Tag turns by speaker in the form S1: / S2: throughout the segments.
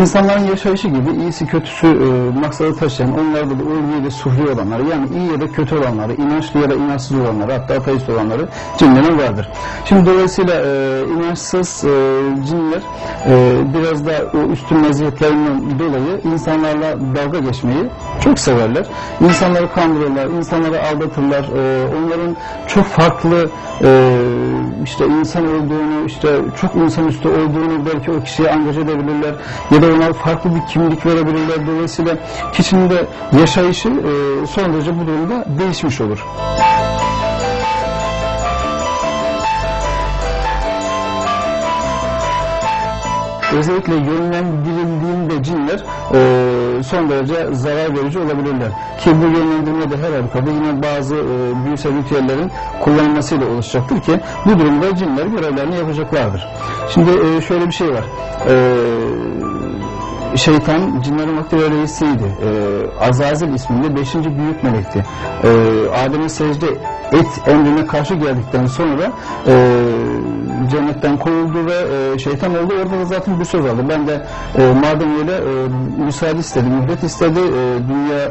S1: İnsanların yaşayışı gibi iyisi kötüsü e, maksadı taşıyan, onlarda da ulvi ve suhri olanları, yani iyi ya da kötü olanları, inançlı ya da inançsız olanları, hatta ateist olanları cinlerin vardır. Şimdi dolayısıyla e, inançsız e, cinler e, biraz da o üstün meziyetlerinden dolayı insanlarla dalga geçmeyi çok severler. İnsanları kandırırlar, insanları aldatırlar. E, onların çok farklı e, işte insan olduğunu, işte çok insanüstü olduğunu belki o kişiye angaje edebilirler ya da ona farklı bir kimlik verebilirler. Dolayısıyla kişinin de yaşayışı e, son derece bu durumda değişmiş olur. Özellikle yönlendirildiğinde cinler e, son derece zarar verici olabilirler. Ki bu yönlendirme de her halükarda yine bazı e, büyüsel ritüellerin kullanılmasıyla oluşacaktır ki bu durumda cinler görevlerini yapacaklardır. Şimdi e, şöyle bir şey var. E, şeytan cinlerin vakti reisiydi. E, Azazil isminde beşinci büyük melekti. E, Adem'e secde et emrine karşı geldikten sonra e, cennetten kovuldu ve e, şeytan oldu. Orada da zaten bir söz aldı. Ben de e, madem öyle e, müsaade istedi, mühlet istedi. E, dünya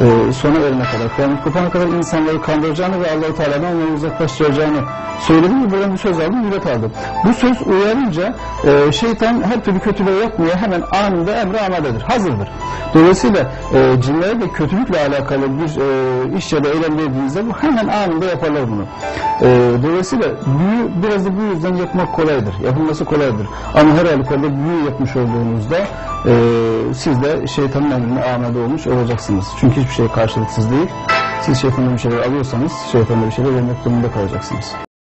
S1: e, sona erene kadar, kıyamet kopana kadar insanları kandıracağını ve Allah-u Teala'dan onları uzaklaştıracağını söyledim ve buradan bir söz aldım, mühlet aldım. Bu söz uyarınca e, şeytan her türlü kötülüğü yapmaya hemen anında emre amadedir, hazırdır. Dolayısıyla e, cinlere de kötülükle alakalı bir e, iş ya da eylem verdiğinizde bu hemen anında yaparlar bunu. E, dolayısıyla büyü biraz da bu yüzden yapmak kolaydır, yapılması kolaydır. Ama her halükarda büyü yapmış olduğunuzda e, siz de şeytanın emrine amade olmuş olacaksınız. Çünkü hiçbir şey karşılıksız değil. Siz şeytandan bir şeyler alıyorsanız şeytana bir şeyler vermek durumunda kalacaksınız.